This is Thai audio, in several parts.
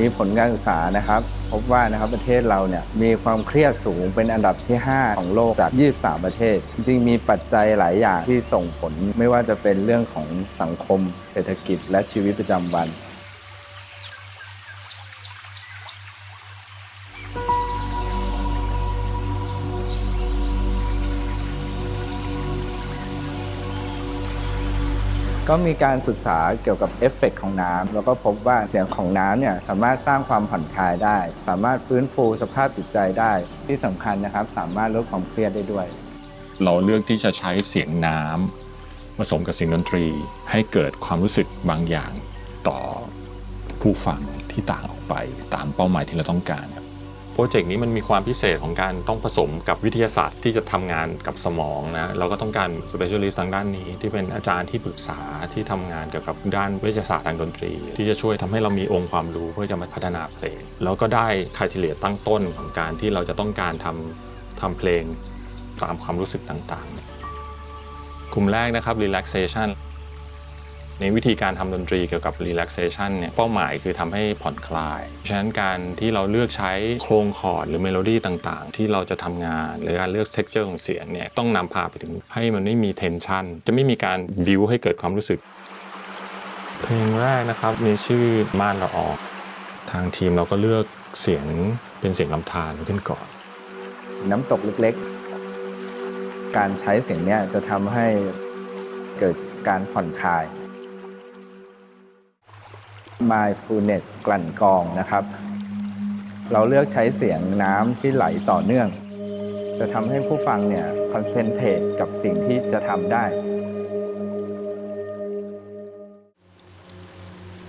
มีผลการศึกษานะครับ พบว่านะครับประเทศเราเนี่ยมีความเครียดสูงเป็นอันดับที่ 5 ของโลกจาก 23 ประเทศ จริงๆมีปัจจัยหลายอย่างที่ส่งผลไม่ว่าจะเป็นเรื่องของสังคม เศรษฐกิจและชีวิตประจำวัน ก็มีการศึกษาเกี่ยวกับเอฟเฟกต์ของน้ำแล้วก็พบว่าเสียงของน้ำเนี่ยสามารถสร้างความผ่อนคลายได้ สามารถฟื้นฟูสภาพจิตใจได้ ที่สำคัญนะครับ สามารถลดความเครียดได้ด้วย เราเลือกที่จะใช้เสียงน้ำผสมกับเสียงดนตรี ให้เกิดความรู้สึกบางอย่างต่อผู้ฟังที่ต่างออกไปตามเป้าหมายที่เราต้องการครับ โปรเจกต์นี้มันมีความพิเศษของการต้องผสมกับวิทยาศาสตร์ที่จะทำงานกับสมองนะเราก็ต้องการ specialist ทางด้านนี้ ที่เป็นอาจารย์ที่ปรึกษาที่ทำงานเกี่ยวกับด้านวิทยาศาสตร์ทางดนตรี ที่จะช่วยทำให้เรามีองค์ความรู้เพื่อจะมาพัฒนาเพลง แล้วก็ได้ค r i เ e เ i ียตั้งต้นของการที่เราจะต้องการทำทำเพลงตามความรู้สึกต่างๆ กลุ่มแรกนะครับ relaxation ในวิธีการทำดนตรีเกี่ยวกับ relaxation เนี่ยเป้าหมายคือทำให้ผ่อนคลาย ฉะนั้นการที่เราเลือกใช้โครงคอร์ดหรือเมโลดี้ต่างๆ ที่เราจะทำงาน หรือการเลือก texture ของเสียงเนี่ยต้องนำพาไปถึงให้มันไม่มี tension จะไม่มีการบิวให้เกิดความรู้สึก เพลงแรกนะครับมีชื่อม่านละออกทางทีมเราก็เลือกเสียงเป็นเสียงลำธารขึ้นก่อน น้ำตกเล็กๆ การใช้เสียงเนี่ยจะทำให้เกิดการผ่อนคลาย mindfulness กลั่นกรองนะครับ เราเลือกใช้เสียงน้ำที่ไหลต่อเนื่อง จะทำให้ผู้ฟังเนี่ยคอนเซนเทรตกับสิ่งที่จะทำได้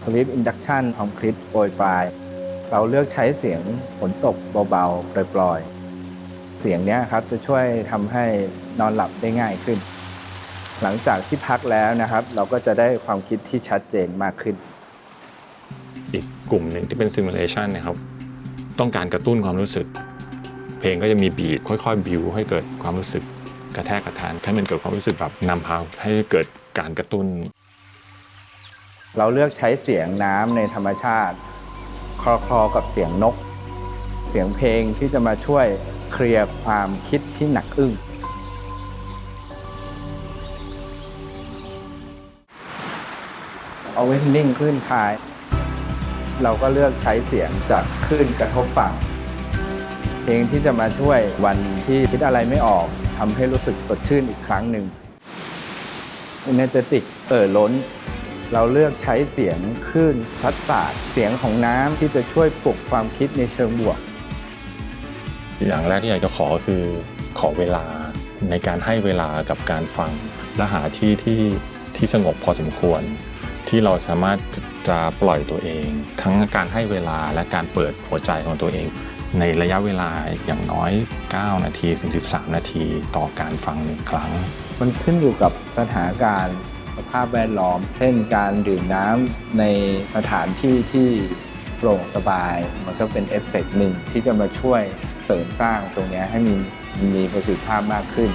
Sleep Induction ของคลิปโปรยปลาย เราเลือกใช้เสียงฝนตกเบาๆ ปล่อยๆ เสียงนี้ครับจะช่วยทำให้นอนหลับได้ง่ายขึ้น หลังจากที่พักแล้วนะครับ เราก็จะได้ความคิดที่ชัดเจนมากขึ้น อีกกลุ่มหนึ่งที่เป็น simulation เนะครับต้องการกระตุ้นความรู้สึก เพลงก็จะมีบีทค่อยๆบิวให้เกิดความรู้สึกกระแทกกระทานให้มันเกิดความรู้สึกแบบนำพาให้เกิดการกระตุ้น เราเลือกใช้เสียงน้ำในธรรมชาติ คลอคลอกับเสียงนก เสียงเพลงที่จะมาช่วยเคลียร์ความคิดที่หนักอึ้งเอาไว้นิ่งคลื่นคลาย เราก็เลือกใช้เสียงจากคลื่นกระทบฝั่งเพลงที่จะมาช่วยวันที่คิดอะไรไม่ออกทำให้รู้สึกสดชื่นอีกครั้งหนึ่ง Energetic เอ่อล้น เราเลือกใช้เสียงคลื่นพัดสาดเสียงของน้ำที่จะช่วยปลุกความคิดในเชิงบวก อย่างแรกที่อยากจะขอคือขอเวลาในการให้เวลากับการฟังและหาที่ที่ที่สงบพอสมควร ที่เราสามารถ จะปล่อยตัวเอง ทั้งการให้เวลาและการเปิดหัวใจของตัวเอง ในระยะเวลาอย่างน้อย 9 นาทีถึง 13 นาทีต่อการฟังหนึ่งครั้ง มันขึ้นอยู่กับสถานการณ์สภาพแวดล้อม เช่นการดื่มน้ำในสถานที่ที่โปร่งสบาย มันก็เป็นเอฟเฟกต์หนึ่งที่จะมาช่วยเสริมสร้างตรงนี้ให้มีมีประสิทธิภาพมากขึ้น